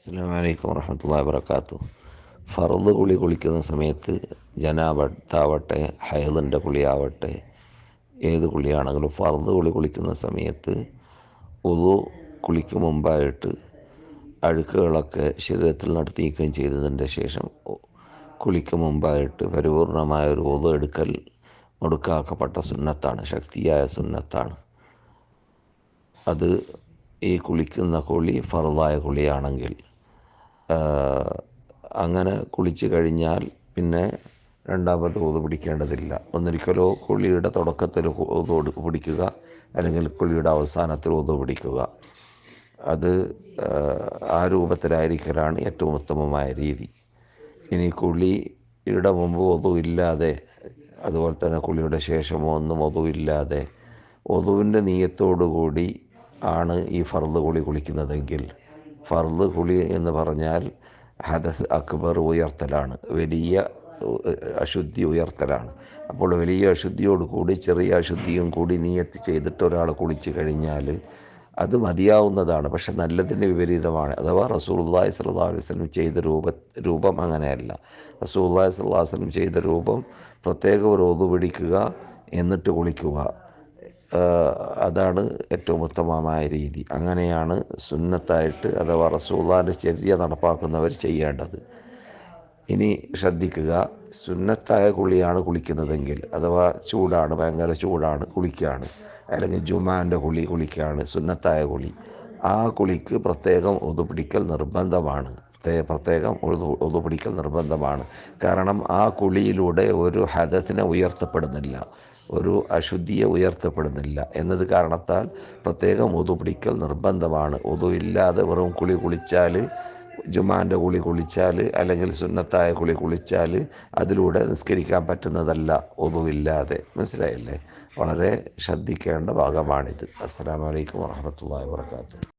അസ്സാം വലൈക്കും വർഹമത്തല്ലാ വാബർക്കാത്തു ഫർദ് കുളി കുളിക്കുന്ന സമയത്ത് ജനാബത്താവട്ടെ ഹൈദിന്റെ കുളിയാവട്ടെ ഏത് കുളിയാണെങ്കിലും ഫർദ് കുളി കുളിക്കുന്ന സമയത്ത് ഉതു കുളിക്ക് മുമ്പായിട്ട് അഴുക്കുകളൊക്കെ ശരീരത്തിൽ നടത്തിയിക്കുകയും ചെയ്തതിന്റെ ശേഷം കുളിക്ക് മുമ്പായിട്ട് പരിപൂർണമായ ഒരു ഉതു എടുക്കൽ ഒടുക്കാക്കപ്പെട്ട സുന്നത്താണ് ശക്തിയായ സുന്നത്താണ്. അത് ഈ കുളിക്കുന്ന കുളി ഫറുതായ കുളിയാണെങ്കിൽ അങ്ങനെ കുളിച്ച് കഴിഞ്ഞാൽ പിന്നെ രണ്ടാമത് ഊത് പിടിക്കേണ്ടതില്ല. ഒന്നിരിക്കലോ കുളിയുടെ തുടക്കത്തിൽ ഊത് പിടിക്കുക അല്ലെങ്കിൽ കുളിയുടെ അവസാനത്തിൽ ഊത് പിടിക്കുക. അത് ആ രൂപത്തിലായിരിക്കലാണ് ഏറ്റവും ഉത്തമമായ രീതി. ഇനി കുളിയുടെ മുമ്പ് ഒതു ഇല്ലാതെ അതുപോലെ തന്നെ കുളിയുടെ ശേഷമോ ഒന്നും ഒതു ഇല്ലാതെ ഒതുവിന്റെ നീയത്തോടുകൂടി ആണ് ഈ ഫർദ് കുളി കുളിക്കുന്നതെങ്കിൽ ഫർദ് കുളി എന്ന് പറഞ്ഞാൽ ഹദസ് അക്ബർ ഉയർത്തലാണ്. വലിയ അശുദ്ധി ഉയർത്തലാണ്. അപ്പോൾ വലിയ അശുദ്ധിയോട് കൂടി ചെറിയ അശുദ്ധിയും കൂടി നീയത്ത് ചെയ്തിട്ട് ഒരാൾ കുളിച്ച് കഴിഞ്ഞാൽ അത് മതിയാവുന്നതാണ്. പക്ഷെ നല്ലതിന് വിപരീതമാണ്. അഥവാ റസൂള്ളി സ്വല്ലാ വസ്ലം ചെയ്ത രൂപ രൂപം അങ്ങനെയല്ല. റസൂള്ളി സ്വല്ലാ വസ്ലം ചെയ്ത രൂപം പ്രത്യേക ഒരു ഒതു പിടിക്കുക എന്നിട്ട് കുളിക്കുക. അതാണ് ഏറ്റവും ഉത്തമമായ രീതി. അങ്ങനെയാണ് സുന്നത്തായിട്ട് അഥവാ റസൂള്ളാന്റെ ചര്യ നടപ്പാക്കുന്നവർ ചെയ്യേണ്ടത്. ഇനി ശ്രദ്ധിക്കുക സുന്നത്തായ കുളിയാണ് കുളിക്കുന്നതെങ്കിൽ അഥവാ ചൂടാണ് ഭയങ്കര ചൂടാണ് കുളിക്കുകയാണ് അല്ലെങ്കിൽ ജുമാന്റെ കുളി കുളിക്കുകയാണ് സുന്നത്തായ കുളി ആ കുളിക്ക് പ്രത്യേകം ഒതുപിടിക്കൽ നിർബന്ധമാണ്. പ്രത്യേകം ഒതുപിടിക്കൽ നിർബന്ധമാണ്. കാരണം ആ കുളിയിലൂടെ ഒരു ഹദത്തിനെ ഉയർത്തപ്പെടുന്നില്ല ഒരു അശുദ്ധിയെ ഉയർത്തപ്പെടുന്നില്ല എന്നത് കാരണത്താൽ പ്രത്യേകം ഒതു പിടിക്കൽ നിർബന്ധമാണ്. ഒതു ഇല്ലാതെ വെറും കുളി കുളിച്ചാൽ ജുമാന്റെ കുളി കുളിച്ചാൽ അല്ലെങ്കിൽ സുന്നത്തായ കുളി കുളിച്ചാൽ അതിലൂടെ നിസ്കരിക്കാൻ പറ്റുന്നതല്ല ഒതുവില്ലാതെ മനസ്സിലായില്ലേ? വളരെ ശ്രദ്ധിക്കേണ്ട ഭാഗമാണിത്. അസ്സാം വലൈക്കും വാഹമത്തല്ലാ വാത്തു